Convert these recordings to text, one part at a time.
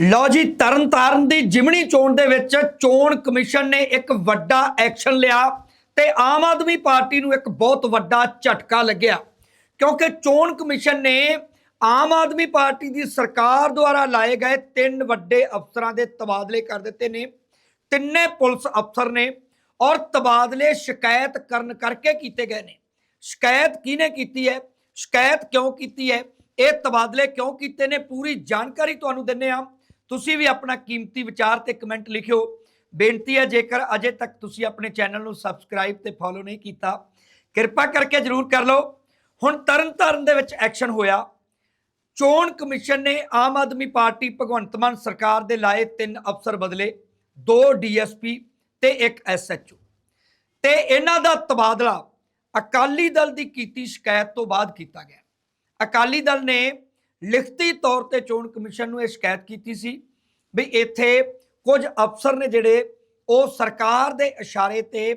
ਲਓ ਜੀ, ਤਰਨਤਾਰਨ ਦੀ ਜਿਮਣੀ ਚੋਣ ਦੇ ਵਿੱਚ ਚੋਣ ਕਮਿਸ਼ਨ ਨੇ ਇੱਕ ਵੱਡਾ ਐਕਸ਼ਨ ਲਿਆ ਤੇ ਆਮ ਆਦਮੀ ਪਾਰਟੀ ਨੂੰ ਇੱਕ ਬਹੁਤ ਵੱਡਾ ਝਟਕਾ ਲੱਗਿਆ। ਕਿਉਂਕਿ ਚੋਣ ਕਮਿਸ਼ਨ ਨੇ ਆਮ ਆਦਮੀ ਪਾਰਟੀ ਦੀ ਸਰਕਾਰ ਦੁਆਰਾ ਲਾਏ ਗਏ ਤਿੰਨ ਵੱਡੇ ਅਫਸਰਾਂ ਦੇ ਤਬਾਦਲੇ ਕਰ ਦਿੱਤੇ ਨੇ, ਤਿੰਨੇ ਪੁਲਿਸ ਅਫਸਰ ਨੇ ਔਰ ਤਬਾਦਲੇ ਸ਼ਿਕਾਇਤ ਕਰਨ ਕਰਕੇ ਕੀਤੇ ਗਏ ਨੇ। ਸ਼ਿਕਾਇਤ ਕਿਹਨੇ ਕੀਤੀ ਹੈ? ਸ਼ਿਕਾਇਤ ਕਿਉਂ ਕੀਤੀ ਹੈ? ਇਹ ਤਬਾਦਲੇ ਕਿਉਂ ਕੀਤੇ ਨੇ? ਪੂਰੀ ਜਾਣਕਾਰੀ ਤੁਹਾਨੂੰ ਦਿੰਨੇ ਆ ਤੁਸੀਂ ਵੀ ਆਪਣਾ ਕੀਮਤੀ ਵਿਚਾਰ ਤੇ ਕਮੈਂਟ ਲਿਖਿਓ। ਬੇਨਤੀ ਹੈ, ਜੇਕਰ ਅਜੇ ਤੱਕ ਤੁਸੀਂ ਆਪਣੇ ਚੈਨਲ ਨੂੰ ਸਬਸਕ੍ਰਾਈਬ ਤੇ ਫੋਲੋ ਨਹੀਂ ਕੀਤਾ, ਕਿਰਪਾ ਕਰਕੇ ਜਰੂਰ ਕਰ ਲਓ। ਹੁਣ ਤਰਨਤਾਰਨ ਦੇ ਵਿੱਚ ਐਕਸ਼ਨ ਹੋਇਆ। ਚੋਣ ਕਮਿਸ਼ਨ ਨੇ ਆਮ ਆਦਮੀ ਪਾਰਟੀ ਭਗਵੰਤ ਮਾਨ ਸਰਕਾਰ ਦੇ ਲਾਏ ਤਿੰਨ ਅਫਸਰ ਬਦਲੇ, ਦੋ ਡੀਐਸਪੀ ਤੇ ਇੱਕ ਐਸਐਚਓ ਤੇ ਇਹਨਾਂ ਦਾ ਤਬਾਦਲਾ ਅਕਾਲੀ ਦਲ ਦੀ ਕੀਤੀ ਸ਼ਿਕਾਇਤ ਤੋਂ ਬਾਅਦ ਕੀਤਾ ਗਿਆ। ਅਕਾਲੀ ਦਲ ਨੇ ਲਿਖਤੀ ਤੌਰ ਤੇ ਚੋਣ ਕਮਿਸ਼ਨ ਨੂੰ ਇਹ ਸ਼ਿਕਾਇਤ ਕੀਤੀ ਸੀ ਵੀ ਇੱਥੇ ਕੁਝ ਅਫਸਰ ਨੇ ਜਿਹੜੇ ਉਹ ਸਰਕਾਰ ਦੇ ਇਸ਼ਾਰੇ ਤੇ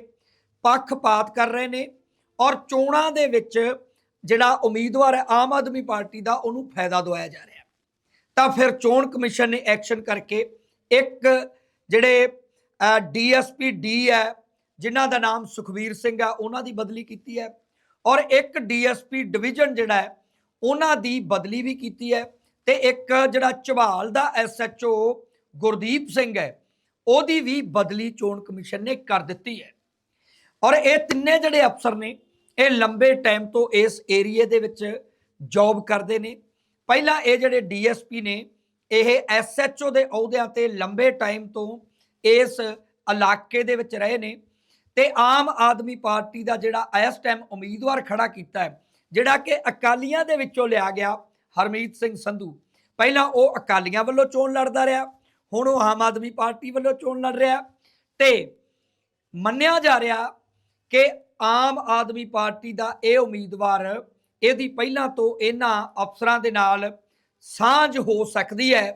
ਪੱਖਪਾਤ ਕਰ ਰਹੇ ਨੇ ਔਰ ਚੋਣਾਂ ਦੇ ਵਿੱਚ ਜਿਹੜਾ ਉਮੀਦਵਾਰ ਹੈ, ਆਮ ਆਦਮੀ ਪਾਰਟੀ ਦਾ ਉਹਨੂੰ ਫਾਇਦਾ ਦਵਾਇਆ ਜਾ ਰਿਹਾ ਤਾਂ ਫਿਰ ਚੋਣ ਕਮਿਸ਼ਨ ਨੇ ਐਕਸ਼ਨ ਕਰਕੇ ਇੱਕ ਜਿਹੜੇ ਡੀਐਸਪੀ ਡੀ ਹੈ, ਜਿਨ੍ਹਾਂ ਦਾ ਨਾਮ ਸੁਖਵੀਰ ਸਿੰਘ ਆ ਉਹਨਾਂ ਦੀ ਬਦਲੀ ਕੀਤੀ ਹੈ ਔਰ ਇੱਕ ਡੀਐਸਪੀ ਡਿਵੀਜ਼ਨ ਜਿਹੜਾ ਹੈ ਉਹਨਾਂ ਦੀ ਬਦਲੀ ਵੀ ਕੀਤੀ ਹੈ ਤੇ ਇੱਕ ਜਿਹੜਾ ਝਵਾਲ ਦਾ ਐਸਐਚਓ ਗੁਰਦੀਪ ਸਿੰਘ ਹੈ, ਉਹਦੀ ਵੀ ਬਦਲੀ ਚੋਣ ਕਮਿਸ਼ਨ ਨੇ ਕਰ ਦਿੱਤੀ ਹੈ। ਔਰ ਇਹ ਤਿੰਨੇ ਜਿਹੜੇ ਅਫਸਰ ਨੇ, ਇਹ ਲੰਬੇ ਟਾਈਮ ਤੋਂ ਇਸ ਏਰੀਏ ਦੇ ਵਿੱਚ ਜੌਬ ਕਰਦੇ ਨੇ। ਪਹਿਲਾਂ ਇਹ ਜਿਹੜੇ ਡੀਐਸਪੀ ਨੇ, ਇਹ ਐਸਐਚਓ ਦੇ ਅਹੁਦਿਆਂ ਤੇ ਲੰਬੇ ਟਾਈਮ ਤੋਂ ਇਸ ਇਲਾਕੇ ਦੇ ਵਿੱਚ ਰਹੇ ਨੇ ਤੇ ਆਮ ਆਦਮੀ ਪਾਰਟੀ ਦਾ ਜਿਹੜਾ ਇਸ ਟਾਈਮ ਉਮੀਦਵਾਰ ਖੜਾ ਕੀਤਾ ਹੈ ਜਿਹੜਾ ਕਿ ਅਕਾਲੀਆਂ ਦੇ ਵਿੱਚੋਂ ਲਿਆ ਗਿਆ ਹਰਮੀਤ ਸਿੰਘ ਸੰਧੂ। ਪਹਿਲਾਂ ਉਹ ਅਕਾਲੀਆਂ ਵੱਲੋਂ ਚੋਣ ਲੜਦਾ ਰਿਹਾ, ਹੁਣ ਉਹ ਆਮ ਆਦਮੀ ਪਾਰਟੀ ਵੱਲੋਂ ਚੋਣ ਲੜ ਰਿਹਾ। ਤੇ ਮੰਨਿਆ ਜਾ ਰਿਹਾ ਕਿ ਆਮ ਆਦਮੀ ਪਾਰਟੀ ਦਾ ਇਹ ਉਮੀਦਵਾਰ ਇਹਦੀ ਪਹਿਲਾਂ ਤੋਂ ਇਹਨਾਂ ਅਫਸਰਾਂ ਦੇ ਨਾਲ ਸਾਂਝ ਹੋ ਸਕਦੀ ਹੈ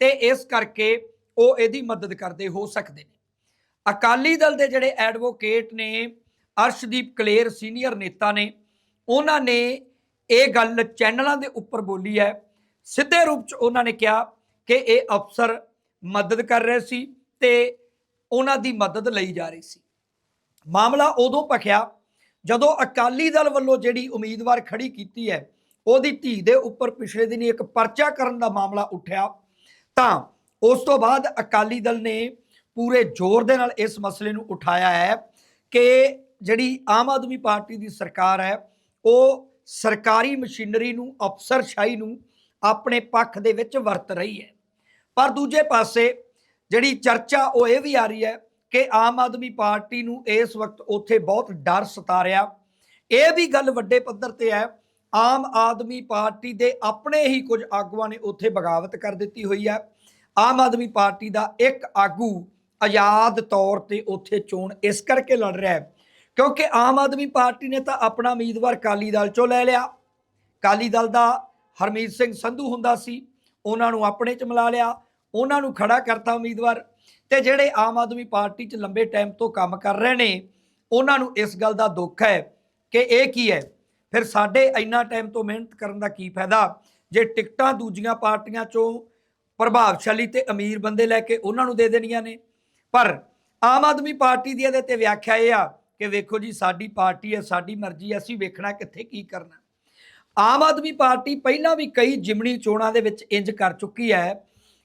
ਤੇ ਇਸ ਕਰਕੇ ਉਹ ਇਹਦੀ ਮਦਦ ਕਰਦੇ ਹੋ ਸਕਦੇ ਨੇ। ਅਕਾਲੀ ਦਲ ਦੇ ਜਿਹੜੇ ਐਡਵੋਕੇਟ ਨੇ ਅਰਸ਼ਦੀਪ ਕਲੇਰ ਸੀਨੀਅਰ ਨੇਤਾ ਨੇ ਉਹਨਾਂ ਨੇ ਇਹ ਗੱਲ ਚੈਨਲਾਂ ਦੇ ਉੱਪਰ ਬੋਲੀ ਹੈ। ਸਿੱਧੇ ਰੂਪ ਚ ਉਹਨਾਂ ਨੇ ਕਿਹਾ ਕਿ ਇਹ ਅਫਸਰ ਮਦਦ ਕਰ ਰਹੇ ਸੀ ਤੇ ਉਹਨਾਂ ਦੀ ਮਦਦ ਲਈ ਜਾ ਰਹੀ ਸੀ। ਮਾਮਲਾ ਉਦੋਂ ਭਖਿਆ ਜਦੋਂ ਅਕਾਲੀ ਦਲ ਵੱਲੋਂ ਜਿਹੜੀ ਉਮੀਦਵਾਰ ਖੜੀ ਕੀਤੀ ਹੈ, ਉਹਦੀ ਧੀ ਦੇ ਉੱਪਰ ਪਿਛਲੇ ਦਿਨੀ ਇੱਕ ਪਰਚਾ ਕਰਨ ਦਾ ਮਾਮਲਾ ਉੱਠਿਆ। ਤਾਂ ਉਸ ਤੋਂ ਬਾਅਦ ਅਕਾਲੀ ਦਲ ਨੇ ਪੂਰੇ ਜ਼ੋਰ ਦੇ ਨਾਲ ਇਸ ਮਸਲੇ ਨੂੰ ਉਠਾਇਆ ਹੈ ਕਿ ਜਿਹੜੀ ਆਮ ਆਦਮੀ ਪਾਰਟੀ ਦੀ ਸਰਕਾਰ ਹੈ ਉਹ ਸਰਕਾਰੀ ਮਸ਼ੀਨਰੀ ਨੂੰ, ਅਫਸਰਸ਼ਾਹੀ ਨੂੰ ਆਪਣੇ ਪੱਖ ਦੇ ਵਿੱਚ ਵਰਤ ਰਹੀ ਹੈ। ਪਰ ਦੂਜੇ ਪਾਸੇ ਜਿਹੜੀ ਚਰਚਾ ਉਹ ਇਹ ਵੀ ਆ ਰਹੀ ਹੈ ਕਿ ਆਮ ਆਦਮੀ ਪਾਰਟੀ ਨੂੰ ਇਸ ਵਕਤ ਉੱਥੇ ਬਹੁਤ ਡਰ ਸਤਾ ਰਿਹਾ। ਇਹ ਵੀ ਗੱਲ ਵੱਡੇ ਪੱਧਰ ਤੇ ਹੈ, ਆਮ ਆਦਮੀ ਪਾਰਟੀ ਦੇ ਆਪਣੇ ਹੀ ਕੁਝ ਆਗੂਆਂ ਨੇ ਉੱਥੇ ਬਗਾਵਤ ਕਰ ਦਿੱਤੀ ਹੋਈ ਹੈ। ਆਮ ਆਦਮੀ ਪਾਰਟੀ ਦਾ ਇੱਕ ਆਗੂ ਆਜ਼ਾਦ ਤੌਰ ਤੇ ਉੱਥੇ ਚੋਣ ਇਸ ਕਰਕੇ ਲੜ ਰਿਹਾ ਹੈ ਕਿਉਂਕਿ ਆਮ ਆਦਮੀ ਪਾਰਟੀ ਨੇ ਤਾਂ ਆਪਣਾ ਉਮੀਦਵਾਰ ਕਾਲੀ ਦਲ ਚੋਂ ਲੈ ਲਿਆ। ਕਾਲੀ ਦਲ ਦਾ ਹਰਮੀਤ ਸਿੰਘ ਸੰਧੂ ਹੁੰਦਾ ਸੀ, ਉਹਨਾਂ ਨੂੰ ਆਪਣੇ ਚ ਮਿਲਾ ਲਿਆ, ਉਹਨਾਂ ਨੂੰ ਖੜਾ ਕਰਤਾ ਉਮੀਦਵਾਰ। ਤੇ ਜਿਹੜੇ ਆਮ ਆਦਮੀ ਪਾਰਟੀ 'ਚ ਲੰਬੇ ਟਾਈਮ ਤੋਂ ਕੰਮ ਕਰ ਰਹੇ ਨੇ, ਉਹਨਾਂ ਨੂੰ ਇਸ ਗੱਲ ਦਾ ਦੁੱਖ ਹੈ ਕਿ ਇਹ ਕੀ ਹੈ? ਫਿਰ ਸਾਡੇ ਇੰਨਾ ਟਾਈਮ ਤੋਂ ਮਿਹਨਤ ਕਰਨ ਦਾ ਕੀ ਫਾਇਦਾ? ਜੇ ਟਿਕਟਾਂ ਦੂਜੀਆਂ ਪਾਰਟੀਆਂ 'ਚੋਂ ਪ੍ਰਭਾਵਸ਼ਾਲੀ ਤੇ ਅਮੀਰ ਬੰਦੇ ਲੈ ਕੇ ਉਹਨਾਂ ਨੂੰ ਦੇ ਦੇਣੀਆਂ ਨੇ। ਪਰ ਆਮ ਆਦਮੀ ਪਾਰਟੀ ਦੀ ਇਹਦੇ ਤੇ ਵਿਆਖਿਆ ਇਹ ਆ ਕਿ ਵੇਖੋ ਜੀ, ਸਾਡੀ ਪਾਰਟੀ ਹੈ, ਸਾਡੀ ਮਰਜ਼ੀ ਹੈ, ਅਸੀਂ ਵੇਖਣਾ ਕਿੱਥੇ ਕੀ ਕਰਨਾ। ਆਮ ਆਦਮੀ ਪਾਰਟੀ ਪਹਿਲਾਂ ਵੀ ਕਈ ਜਿਮਣੀ ਚੋਣਾਂ ਦੇ ਵਿੱਚ ਇੰਜ ਕਰ ਚੁੱਕੀ ਹੈ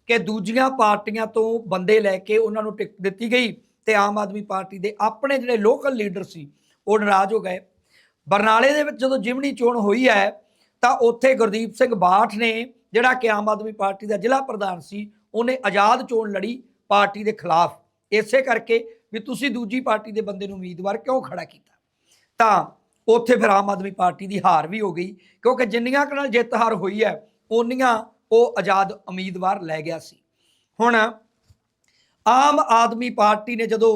ਕਿ ਦੂਜੀਆਂ ਪਾਰਟੀਆਂ ਤੋਂ ਬੰਦੇ ਲੈ ਕੇ ਉਹਨਾਂ ਨੂੰ ਟਿਕਟ ਦਿੱਤੀ ਗਈ ਤੇ ਆਮ ਆਦਮੀ ਪਾਰਟੀ ਦੇ ਆਪਣੇ ਜਿਹੜੇ ਲੋਕਲ ਲੀਡਰ ਸੀ, ਉਹ ਨਾਰਾਜ਼ ਹੋ ਗਏ। ਬਰਨਾਲੇ ਦੇ ਵਿੱਚ ਜਦੋਂ ਜਿਮਣੀ ਚੋਣ ਹੋਈ ਹੈ, ਤਾਂ ਉੱਥੇ ਗੁਰਦੀਪ ਸਿੰਘ ਬਾਠ ਨੇ ਜਿਹੜਾ ਕਿ ਆਮ ਆਦਮੀ ਪਾਰਟੀ ਦਾ ਜ਼ਿਲ੍ਹਾ ਪ੍ਰਧਾਨ ਸੀ, ਉਹਨੇ ਆਜ਼ਾਦ ਚੋਣ ਲੜੀ ਪਾਰਟੀ ਦੇ ਖਿਲਾਫ। ਇਸੇ ਕਰਕੇ ਵੀ ਤੁਸੀਂ ਦੂਜੀ ਪਾਰਟੀ ਦੇ ਬੰਦੇ ਨੂੰ ਉਮੀਦਵਾਰ ਕਿਉਂ ਖੜਾ ਕੀਤਾ? ਤਾਂ ਉੱਥੇ ਫਿਰ ਆਮ ਆਦਮੀ ਪਾਰਟੀ ਦੀ ਹਾਰ ਵੀ ਹੋ ਗਈ, ਕਿਉਂਕਿ ਜਿੰਨੀਆਂ ਕੁ ਨਾਲ ਜਿੱਤ ਹਾਰ ਹੋਈ ਹੈ, ਓਨੀਆਂ ਉਹ ਆਜ਼ਾਦ ਉਮੀਦਵਾਰ ਲੈ ਗਿਆ ਸੀ। ਹੁਣ ਆਮ ਆਦਮੀ ਪਾਰਟੀ ਨੇ ਜਦੋਂ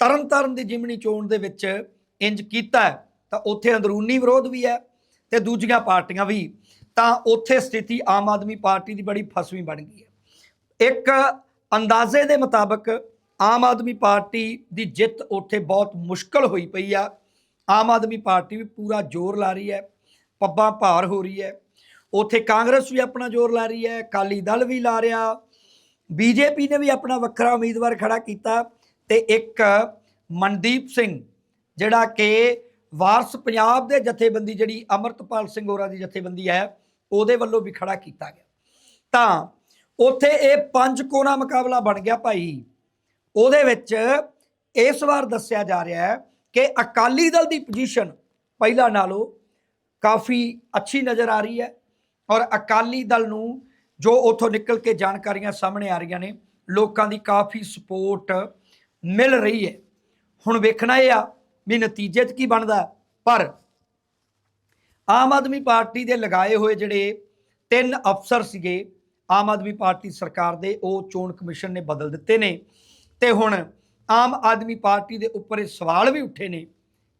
ਤਰਨਤਾਰਨ ਦੀ ਜਿਮਣੀ ਚੋਣ ਦੇ ਵਿੱਚ ਇੰਜ ਕੀਤਾ ਤਾਂ ਉੱਥੇ ਅੰਦਰੂਨੀ ਵਿਰੋਧ ਵੀ ਹੈ ਤੇ ਦੂਜੀਆਂ ਪਾਰਟੀਆਂ ਵੀ, ਤਾਂ ਉੱਥੇ ਸਥਿਤੀ ਆਮ ਆਦਮੀ ਪਾਰਟੀ ਦੀ ਬੜੀ ਫਸਵੀਂ ਬਣ ਗਈ ਹੈ। ਇੱਕ ਅੰਦਾਜ਼ੇ ਦੇ ਮੁਤਾਬਕ ਆਮ ਆਦਮੀ ਪਾਰਟੀ ਦੀ ਜਿੱਤ ਉੱਥੇ ਬਹੁਤ ਮੁਸ਼ਕਲ ਹੋਈ ਪਈ ਆ। ਆਮ ਆਦਮੀ ਪਾਰਟੀ ਵੀ ਪੂਰਾ ਜ਼ੋਰ ਲਾ ਰਹੀ ਹੈ, ਪੱਬਾਂ ਭਾਰ ਹੋ ਰਹੀ ਹੈ। ਉੱਥੇ ਕਾਂਗਰਸ ਵੀ ਆਪਣਾ ਜ਼ੋਰ ਲਾ ਰਹੀ ਹੈ, ਅਕਾਲੀ ਦਲ ਵੀ ਲਾ ਰਿਹਾ। ਬੀਜੇਪੀ ਨੇ ਵੀ ਆਪਣਾ ਵੱਖਰਾ ਉਮੀਦਵਾਰ ਖੜਾ ਕੀਤਾ ਤੇ ਇੱਕ ਮਨਦੀਪ ਸਿੰਘ, ਜਿਹੜਾ ਕਿ ਵਾਰਸ ਪੰਜਾਬ ਦੇ ਜਥੇਬੰਦੀ, ਜਿਹੜੀ ਅਮਰਤਪਾਲ ਸਿੰਘ ਹੋਰਾਂ ਦੀ ਜਥੇਬੰਦੀ ਹੈ, ਉਹਦੇ ਵੱਲੋਂ ਵੀ ਖੜਾ ਕੀਤਾ ਗਿਆ। ਤਾਂ ਉੱਥੇ ਇਹ ਪੰਜ ਕੋਨਾ ਮੁਕਾਬਲਾ ਬਣ ਗਿਆ ਭਾਈ। ਉਹਦੇ ਵਿੱਚ ਇਸ ਵਾਰ ਦੱਸਿਆ ਜਾ ਰਿਹਾ ਹੈ ਕਿ ਅਕਾਲੀ ਦਲ ਦੀ ਪੋਜੀਸ਼ਨ ਪਹਿਲਾਂ ਨਾਲੋਂ ਕਾਫੀ ਅੱਛੀ ਨਜ਼ਰ ਆ ਰਹੀ ਹੈ ਔਰ ਅਕਾਲੀ ਦਲ ਨੂੰ ਜੋ ਉਥੋਂ ਨਿਕਲ ਕੇ ਜਾਣਕਾਰੀਆਂ ਸਾਹਮਣੇ ਆ ਰਹੀਆਂ ਨੇ, ਲੋਕਾਂ ਦੀ ਕਾਫੀ ਸਪੋਰਟ ਮਿਲ ਰਹੀ ਹੈ। ਹੁਣ ਵੇਖਣਾ ਇਹ ਆ ਵੀ ਨਤੀਜੇ 'ਚ ਕੀ ਬਣਦਾ ਪਰ ਆਮ ਆਦਮੀ ਪਾਰਟੀ ਦੇ ਲਗਾਏ ਹੋਏ ਜਿਹੜੇ ਤਿੰਨ ਅਫਸਰ ਸੀਗੇ, ਆਮ ਆਦਮੀ ਪਾਰਟੀ ਸਰਕਾਰ ਦੇ, ਉਹ ਚੋਣ ਕਮਿਸ਼ਨ ਨੇ ਬਦਲ ਦਿੱਤੇ ਨੇ। ਤੇ ਹੁਣ ਆਮ ਆਦਮੀ ਪਾਰਟੀ ਦੇ ਉੱਪਰ ਇਹ ਸਵਾਲ ਵੀ ਉੱਠੇ ਨੇ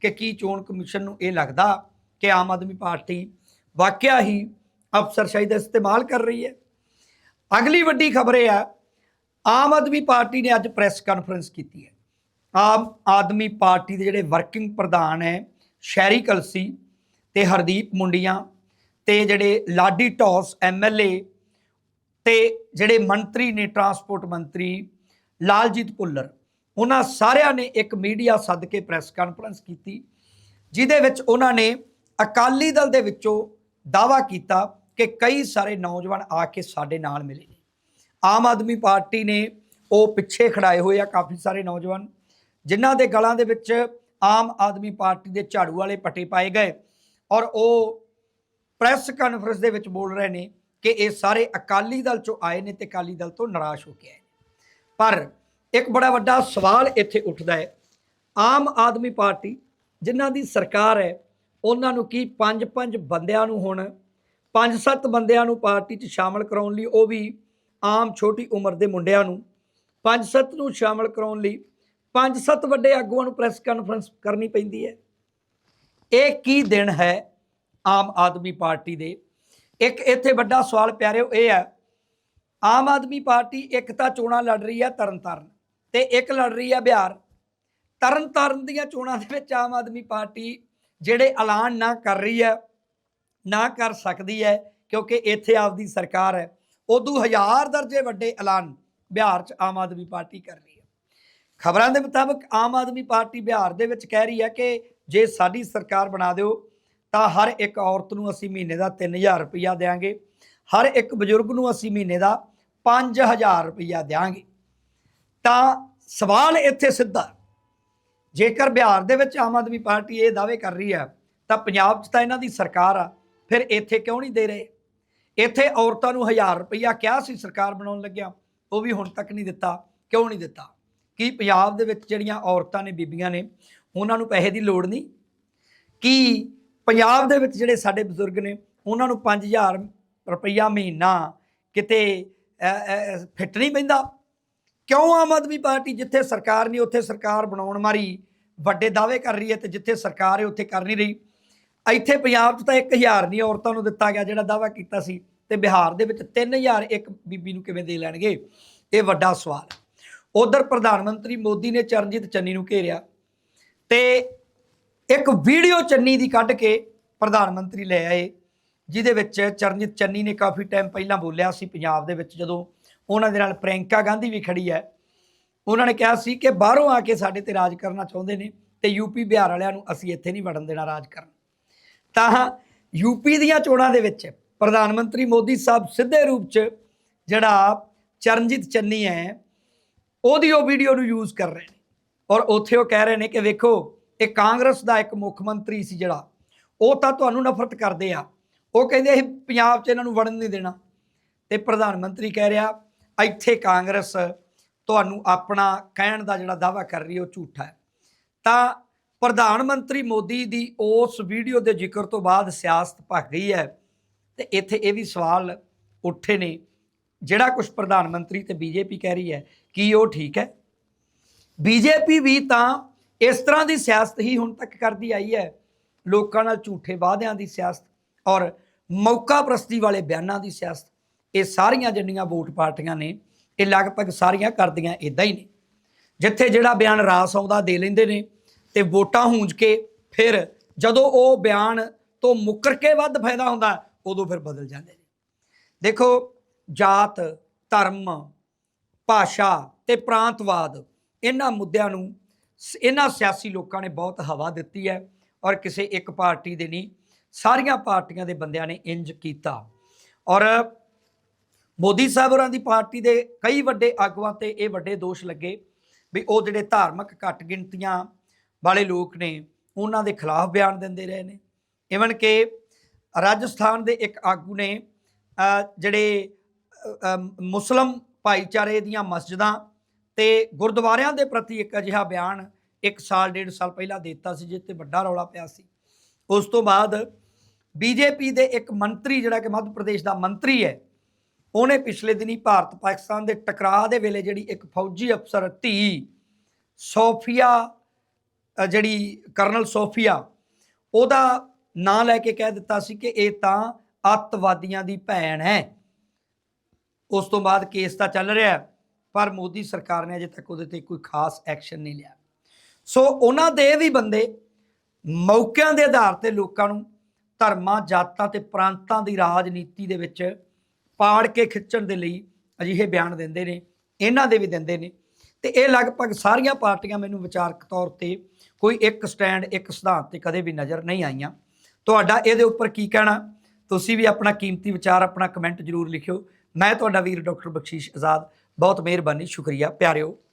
ਕਿ ਕੀ ਚੋਣ ਕਮਿਸ਼ਨ ਨੂੰ ਇਹ ਲੱਗਦਾ ਕਿ ਆਮ ਆਦਮੀ ਪਾਰਟੀ ਵਾਕਿਆ ਹੀ ਅਫਸਰਸ਼ਾਹੀ ਦਾ ਇਸਤੇਮਾਲ ਕਰ ਰਹੀ ਹੈ? ਅਗਲੀ ਵੱਡੀ ਖਬਰ ਇਹ ਆ, ਆਮ ਆਦਮੀ ਪਾਰਟੀ ਨੇ ਅੱਜ ਪ੍ਰੈਸ ਕਾਨਫਰੰਸ ਕੀਤੀ ਹੈ। ਆਮ ਆਦਮੀ ਪਾਰਟੀ ਦੇ ਜਿਹੜੇ ਵਰਕਿੰਗ ਪ੍ਰਧਾਨ ਹੈ, ਸ਼ਹਿਰੀ ਕਲਸੀ ਤੇ ਹਰਦੀਪ ਮੁੰਡੀਆਂ ਤੇ ਜਿਹੜੇ ਲਾਡੀ ਟੌਸ ਐਮਐਲਏ ਤੇ ਜਿਹੜੇ ਮੰਤਰੀ ਨੇ, ਟਰਾਂਸਪੋਰਟ ਮੰਤਰੀ ਲਾਲਜੀਤ ਭੁੱਲਰ। ਉਹਨਾਂ ਸਾਰਿਆਂ ਨੇ ਇੱਕ ਮੀਡੀਆ ਸੱਦ ਕੇ ਪ੍ਰੈਸ ਕਾਨਫਰੰਸ ਕੀਤੀ, ਜਿਹਦੇ ਵਿੱਚ ਉਹਨਾਂ ਨੇ ਅਕਾਲੀ ਦਲ ਦੇ ਵਿੱਚੋਂ ਦਾਵਾ ਕੀਤਾ ਕਿ ਕਈ ਸਾਰੇ ਨੌਜਵਾਨ ਆ ਕੇ ਸਾਡੇ ਨਾਲ ਮਿਲੇ ਨੇ। ਆਮ ਆਦਮੀ ਪਾਰਟੀ ਨੇ ਉਹ ਪਿੱਛੇ ਖੜਾਏ ਹੋਏ ਆ ਕਾਫੀ ਸਾਰੇ ਨੌਜਵਾਨ, ਜਿਨ੍ਹਾਂ ਦੇ ਗਲਾਂ ਦੇ ਵਿੱਚ ਆਮ ਆਦਮੀ ਪਾਰਟੀ ਦੇ ਝਾੜੂ ਵਾਲੇ ਪੱਟੇ ਪਾਏ ਗਏ ਔਰ ਉਹ ਪ੍ਰੈਸ ਕਾਨਫਰੰਸ ਦੇ ਵਿੱਚ ਬੋਲ ਰਹੇ ਨੇ ਕਿ ਇਹ ਸਾਰੇ ਅਕਾਲੀ ਦਲ ਚੋਂ ਆਏ ਨੇ ਤੇ ਅਕਾਲੀ ਦਲ ਤੋਂ ਨਿਰਾਸ਼ ਹੋ ਕੇ ਆਏ ਪਰ ਇੱਕ ਬੜਾ ਵੱਡਾ ਸਵਾਲ ਇੱਥੇ ਉੱਠਦਾ ਹੈ। ਆਮ ਆਦਮੀ ਪਾਰਟੀ ਜਿਨ੍ਹਾਂ ਦੀ ਸਰਕਾਰ ਹੈ, ਉਹਨਾਂ ਨੂੰ ਕੀ ਪੰਜ ਪੰਜ ਬੰਦਿਆਂ ਨੂੰ ਹੁਣ ਪੰਜ ਸੱਤ ਬੰਦਿਆਂ ਨੂੰ ਪਾਰਟੀ 'ਚ ਸ਼ਾਮਲ ਕਰਾਉਣ ਲਈ ਉਹ ਵੀ ਆਮ ਛੋਟੀ ਉਮਰ ਦੇ ਮੁੰਡਿਆਂ ਨੂੰ ਪੰਜ ਸੱਤ ਨੂੰ ਸ਼ਾਮਲ ਕਰਾਉਣ ਲਈ ਪੰਜ ਸੱਤ ਵੱਡੇ ਆਗੂਆਂ ਨੂੰ ਪ੍ਰੈਸ ਕਾਨਫਰੰਸ ਕਰਨੀ ਪੈਂਦੀ ਹੈ। ਇਹ ਕੀ ਦਿਨ ਹੈ ਆਮ ਆਦਮੀ ਪਾਰਟੀ ਦੇ? ਇੱਕ ਇੱਥੇ ਵੱਡਾ ਸਵਾਲ ਪਿਆਰਿਓ, ਇਹ ਹੈ ਆਮ ਆਦਮੀ ਪਾਰਟੀ ਇੱਕ ਤਾਂ ਚੋਣਾਂ ਲੜ ਰਹੀ ਹੈ ਤਰਨਤਾਰਨ ਤੇ ਇੱਕ ਲੜ ਰਹੀ ਹੈ ਬਿਹਾਰ। ਤਰਨਤਾਰਨ ਦੀਆਂ ਚੋਣਾਂ ਦੇ ਵਿੱਚ ਆਮ ਆਦਮੀ ਪਾਰਟੀ ਜਿਹੜੇ ਐਲਾਨ ਨਾ ਕਰ ਰਹੀ ਹੈ, ਨਾ ਕਰ ਸਕਦੀ ਹੈ, ਕਿਉਂਕਿ ਇੱਥੇ ਆਪਦੀ ਸਰਕਾਰ ਹੈ, ਉਦੋਂ ਹਜ਼ਾਰ ਦਰਜੇ ਵੱਡੇ ਐਲਾਨ ਬਿਹਾਰ 'ਚ ਆਮ ਆਦਮੀ ਪਾਰਟੀ ਕਰ ਰਹੀ ਹੈ। ਖਬਰਾਂ ਦੇ ਮੁਤਾਬਕ ਆਮ ਆਦਮੀ ਪਾਰਟੀ ਬਿਹਾਰ ਦੇ ਵਿੱਚ ਕਹਿ ਰਹੀ ਹੈ ਕਿ ਜੇ ਸਾਡੀ ਸਰਕਾਰ ਬਣਾ ਦਿਓ, ਤਾਂ ਹਰ ਇੱਕ ਔਰਤ ਨੂੰ ਅਸੀਂ ਮਹੀਨੇ ਦਾ 3000 ਰੁਪਇਆ ਦੇਵਾਂਗੇ ਹਰ ਇੱਕ ਬਜ਼ੁਰਗ ਨੂੰ ਅਸੀਂ ਮਹੀਨੇ ਦਾ 5000 ਰੁਪਇਆ ਦੇਵਾਂਗੇ ਤਾਂ ਸਵਾਲ ਇੱਥੇ ਸਿੱਧਾ, ਜੇਕਰ ਬਿਹਾਰ ਦੇ ਵਿੱਚ ਆਮ ਆਦਮੀ ਪਾਰਟੀ ਇਹ ਦਾਅਵੇ ਕਰ ਰਹੀ ਹੈ, ਤਾਂ ਪੰਜਾਬ 'ਚ ਤਾਂ ਇਹਨਾਂ ਦੀ ਸਰਕਾਰ ਆ, ਫਿਰ ਇੱਥੇ ਕਿਉਂ ਨਹੀਂ ਦੇ ਰਹੇ? ਇੱਥੇ ਔਰਤਾਂ ਨੂੰ 1000 ਰੁਪਇਆ ਕਿਹਾ ਸੀ ਸਰਕਾਰ ਬਣਾਉਣ ਲੱਗਿਆ, ਉਹ ਵੀ ਹੁਣ ਤੱਕ ਨਹੀਂ ਦਿੱਤਾ, ਕਿਉਂ ਨਹੀਂ ਦਿੱਤਾ? ਕੀ ਪੰਜਾਬ ਦੇ ਵਿੱਚ ਜਿਹੜੀਆਂ ਔਰਤਾਂ ਨੇ, ਬੀਬੀਆਂ ਨੇ, ਉਹਨਾਂ ਨੂੰ ਪੈਸੇ ਦੀ ਲੋੜ ਨਹੀਂ? ਕੀ ਪੰਜਾਬ ਦੇ ਵਿੱਚ ਜਿਹੜੇ ਸਾਡੇ ਬਜ਼ੁਰਗ ਨੇ, ਉਹਨਾਂ ਨੂੰ 5000 ਰੁਪਈਆ ਮਹੀਨਾ ਕਿਤੇ ਫਿੱਟ ਨਹੀਂ ਪੈਂਦਾ। ਕਿਉਂ ਆਮ ਆਦਮੀ ਪਾਰਟੀ ਜਿੱਥੇ ਸਰਕਾਰ ਨਹੀਂ, ਉੱਥੇ ਸਰਕਾਰ ਬਣਾਉਣ ਮਾਰੀ ਵੱਡੇ ਦਾਅਵੇ ਕਰ ਰਹੀ ਹੈ ਤੇ ਜਿੱਥੇ ਸਰਕਾਰ ਹੈ, ਉੱਥੇ ਕਰ ਨਹੀਂ ਰਹੀ। ਇੱਥੇ ਪੰਜਾਬ 'ਚ ਤਾਂ 1000 ਨਹੀਂ ਔਰਤਾਂ ਨੂੰ ਦਿੱਤਾ ਗਿਆ ਜਿਹੜਾ ਦਾਅਵਾ ਕੀਤਾ ਸੀ ਤੇ ਬਿਹਾਰ ਦੇ ਵਿੱਚ 3000 ਇੱਕ ਬੀਬੀ ਨੂੰ ਕਿਵੇਂ ਦੇ ਲੈਣਗੇ? ਇਹ ਵੱਡਾ ਸਵਾਲ। ਹੈ ਉਧਰ ਪ੍ਰਧਾਨ ਮੰਤਰੀ ਮੋਦੀ ਨੇ ਚਰਨਜੀਤ ਚੰਨੀ ਨੂੰ ਘੇਰਿਆ ਤੇ ਇੱਕ ਵੀਡੀਓ ਚੰਨੀ ਦੀ ਕੱਢ ਕੇ ਪ੍ਰਧਾਨ ਮੰਤਰੀ ਲੈ ਆਏ। ਜਿਹਦੇ ਵਿੱਚ ਚਰਨਜੀਤ ਚੰਨੀ ਨੇ ਕਾਫੀ ਟਾਈਮ ਪਹਿਲਾਂ ਬੋਲਿਆ ਸੀ ਪੰਜਾਬ ਦੇ ਵਿੱਚ, ਜਦੋਂ ਉਹਨਾਂ ਦੇ ਨਾਲ ਪ੍ਰਿਯੰਕਾ ਗਾਂਧੀ ਵੀ ਖੜੀ ਹੈ। ਉਹਨਾਂ ਨੇ ਕਿਹਾ ਸੀ ਕਿ ਬਾਹਰੋਂ ਆ ਕੇ ਸਾਡੇ ਤੇ ਰਾਜ ਕਰਨਾ ਚਾਹੁੰਦੇ ਨੇ ਤੇ ਯੂਪੀ ਬਿਹਾਰ ਵਾਲਿਆਂ ਨੂੰ ਅਸੀਂ ਇੱਥੇ ਨਹੀਂ ਵੜਨ ਦੇਣਾ ਰਾਜ ਕਰਨ। ਤਾਂ ਯੂਪੀ ਦੀਆਂ ਚੋਣਾਂ ਦੇ ਵਿੱਚ ਪ੍ਰਧਾਨ ਮੰਤਰੀ ਮੋਦੀ ਸਾਹਿਬ ਸਿੱਧੇ ਰੂਪ 'ਚ ਜਿਹੜਾ ਚਰਨਜੀਤ ਚੰਨੀ ਹੈ, ਉਹਦੀ ਉਹ ਵੀਡੀਓ ਨੂੰ ਯੂਜ਼ ਕਰ ਰਹੇ ਨੇ। ਔਰ ਉੱਥੇ ਉਹ ਕਹਿ ਰਹੇ ਨੇ ਕਿ ਵੇਖੋ, ਇਹ ਕਾਂਗਰਸ ਦਾ ਇੱਕ ਮੁੱਖ ਮੰਤਰੀ ਸੀ ਜਿਹੜਾ, ਉਹ ਤਾਂ ਤੁਹਾਨੂੰ ਨਫ਼ਰਤ ਕਰਦੇ ਆ। ਉਹ ਕਹਿੰਦੇ ਅਸੀਂ ਪੰਜਾਬ 'ਚ ਇਹਨਾਂ ਨੂੰ ਵੜਨ ਨਹੀਂ ਦੇਣਾ। ਤੇ ਪ੍ਰਧਾਨ ਮੰਤਰੀ ਕਹਿ ਰਿਹਾ, ਇੱਥੇ ਕਾਂਗਰਸ ਤੁਹਾਨੂੰ ਆਪਣਾ ਕਹਿਣ ਦਾ ਜਿਹੜਾ ਦਾਵਾ ਕਰ ਰਹੀ ਹੈ, ਉਹ ਝੂਠਾ ਹੈ। ਤਾਂ ਪ੍ਰਧਾਨ ਮੰਤਰੀ ਮੋਦੀ ਦੀ ਉਸ ਵੀਡੀਓ ਦੇ ਜ਼ਿਕਰ ਤੋਂ ਬਾਅਦ ਸਿਆਸਤ ਭੱਗ ਗਈ ਹੈ ਤੇ ਇੱਥੇ ਇਹ ਵੀ ਸਵਾਲ ਉੱਠੇ ਨੇ, ਜਿਹੜਾ ਕੁਝ ਪ੍ਰਧਾਨ ਮੰਤਰੀ ਤੇ ਬੀਜੇਪੀ ਕਹਿ ਰਹੀ ਹੈ, ਕੀ ਉਹ ਠੀਕ ਹੈ? ਬੀਜੇਪੀ ਵੀ ਤਾਂ ਇਸ ਤਰ੍ਹਾਂ ਦੀ ਸਿਆਸਤ ਹੀ ਹੁਣ ਤੱਕ ਕਰਦੀ ਆਈ ਹੈ, ਲੋਕਾਂ ਨਾਲ ਝੂਠੇ ਵਾਅਦਿਆਂ ਦੀ ਸਿਆਸਤ ਔਰ ਮੌਕਾ ਪ੍ਰਸਤੀ ਵਾਲੇ ਬਿਆਨਾਂ ਦੀ ਸਿਆਸਤ। ਇਹ ਸਾਰੀਆਂ ਜਿੰਨੀਆਂ ਵੋਟ ਪਾਰਟੀਆਂ ਨੇ, ਇਹ ਲਗਭਗ ਸਾਰੀਆਂ ਕਰਦੀਆਂ ਇਦਾਂ ਹੀ ਨੇ। ਜਿੱਥੇ ਜਿਹੜਾ ਬਿਆਨ ਰਾਸ ਆਉਂਦਾ ਦੇ ਲੈਂਦੇ ਨੇ ਤੇ ਵੋਟਾਂ ਹੂੰਜ ਕੇ ਫਿਰ ਜਦੋਂ ਉਹ ਬਿਆਨ ਤੋਂ ਮੁੱਕਰ ਕੇ ਵੱਧ ਫਾਇਦਾ ਹੁੰਦਾ, ਉਦੋਂ ਫਿਰ ਬਦਲ ਜਾਂਦੇ ਨੇ। ਦੇਖੋ, ਜਾਤ, ਧਰਮ, ਭਾਸ਼ਾ ਤੇ ਪ੍ਰਾਂਤਵਾਦ, ਇਹਨਾਂ ਮੁੱਦਿਆਂ ਨੂੰ ਸ- ਇਹਨਾਂ ਸਿਆਸੀ ਲੋਕਾਂ ਨੇ ਬਹੁਤ ਹਵਾ ਦਿੱਤੀ ਹੈ ਔਰ ਕਿਸੇ ਇੱਕ ਪਾਰਟੀ ਦੇ ਨਹੀਂ। ਸਾਰੀਆਂ ਪਾਰਟੀਆਂ ਦੇ ਬੰਦਿਆਂ ਨੇ ਇੰਜ ਕੀਤਾ। ਔਰ ਮੋਦੀ ਸਾਹਿਬ ਹੋਰਾਂ ਦੀ ਪਾਰਟੀ ਦੇ ਕਈ ਵੱਡੇ ਆਗੂਆਂ ਤੇ ਇਹ ਵੱਡੇ ਦੋਸ਼ ਲੱਗੇ ਵੀ ਉਹ ਜਿਹੜੇ ਧਾਰਮਿਕ ਘੱਟ ਗਿਣਤੀਆਂ ਵਾਲੇ ਲੋਕ ਨੇ ਉਹਨਾਂ ਦੇ ਖਿਲਾਫ ਬਿਆਨ ਦਿੰਦੇ ਰਹੇ ਨੇ। ਇਵਨ ਕਿ ਰਾਜਸਥਾਨ ਦੇ ਇੱਕ ਆਗੂ ਨੇ ਜਿਹੜੇ ਅ, ਮੁਸਲਮ ਭਾਈਚਾਰੇ ਦੀਆਂ ਮਸਜਿਦਾਂ ਤੇ ਗੁਰਦੁਆਰਿਆਂ ਦੇ ਪ੍ਰਤੀ ਇੱਕ ਅਜਿਹਾ ਬਿਆਨ ਇੱਕ ਸਾਲ ਡੇਢ ਸਾਲ ਪਹਿਲਾਂ ਦਿੱਤਾ ਸੀ ਜਿਸ ਵੱਡਾ ਰੌਲਾ ਪਿਆ ਸੀ। ਉਸ ਤੋਂ ਬਾਅਦ ਬੀਜੇਪੀ ਦੇ ਇੱਕ ਮੰਤਰੀ ਜਿਹੜਾ ਕਿ ਮੱਧ ਪ੍ਰਦੇਸ਼ ਦਾ ਮੰਤਰੀ ਹੈ, ਉਹਨੇ ਪਿਛਲੇ ਦਿਨੀ ਭਾਰਤ ਪਾਕਿਸਤਾਨ ਦੇ ਟਕਰਾਅ ਦੇ ਵੇਲੇ ਜਿਹੜੀ ਇੱਕ ਫੌਜੀ ਅਫਸਰ ਧੀ ਸੋਫੀਆ ਜਿਹੜੀ ਕਰਨਲ ਸੋਫੀਆ, ਉਹਦਾ ਨਾਂ ਲੈ ਕੇ ਕਹਿ ਦਿੱਤਾ ਸੀ ਕਿ ਇਹ ਤਾਂ ਅੱਤਵਾਦੀਆਂ ਦੀ ਭੈਣ ਹੈ। ਉਸ ਤੋਂ ਬਾਅਦ ਕੇਸ ਤਾਂ ਚੱਲ ਰਿਹਾ ਪਰ ਮੋਦੀ ਸਰਕਾਰ ਨੇ ਅਜੇ ਤੱਕ ਉਹਦੇ ਤੇ ਕੋਈ ਖਾਸ ਐਕਸ਼ਨ ਨਹੀਂ ਲਿਆ। ਸੋ ਉਹਨਾਂ ਦੇ ਵੀ ਬੰਦੇ ਮੌਕਿਆਂ ਦੇ ਆਧਾਰ ਤੇ ਲੋਕਾਂ ਨੂੰ ਧਰਮਾਂ, ਜਾਤਾਂ ਤੇ ਪ੍ਰਾਂਤਾਂ ਦੀ ਰਾਜਨੀਤੀ ਦੇ ਵਿੱਚ ਪਾੜ ਕੇ ਖਿੱਚਣ ਦੇ ਲਈ ਅਜਿਹੇ ਬਿਆਨ ਦਿੰਦੇ ਨੇ, ਇਹਨਾਂ ਦੇ ਵੀ ਦਿੰਦੇ ਨੇ। ਤੇ ਇਹ ਲਗਭਗ ਸਾਰੀਆਂ ਪਾਰਟੀਆਂ ਮੈਨੂੰ ਵਿਚਾਰਕ ਤੌਰ ਤੇ ਕੋਈ ਇੱਕ ਸਟੈਂਡ, ਇੱਕ ਸਿਧਾਂਤ ਤੇ ਕਦੇ ਵੀ ਨਜ਼ਰ ਨਹੀਂ ਆਈਆਂ। ਤੁਹਾਡਾ ਇਹਦੇ ਉੱਪਰ ਕੀ ਕਹਿਣਾ? ਤੁਸੀਂ ਵੀ ਆਪਣਾ ਕੀਮਤੀ ਵਿਚਾਰ, ਆਪਣਾ ਕਮੈਂਟ ਜ਼ਰੂਰ ਲਿਖਿਓ। ਮੈਂ ਤੁਹਾਡਾ ਵੀਰ ਡਾਕਟਰ ਬਖਸ਼ੀਸ਼ ਆਜ਼ਾਦ। ਬਹੁਤ ਮਿਹਰਬਾਨੀ, ਸ਼ੁਕਰੀਆ। ਪਿਆਰਿਓ।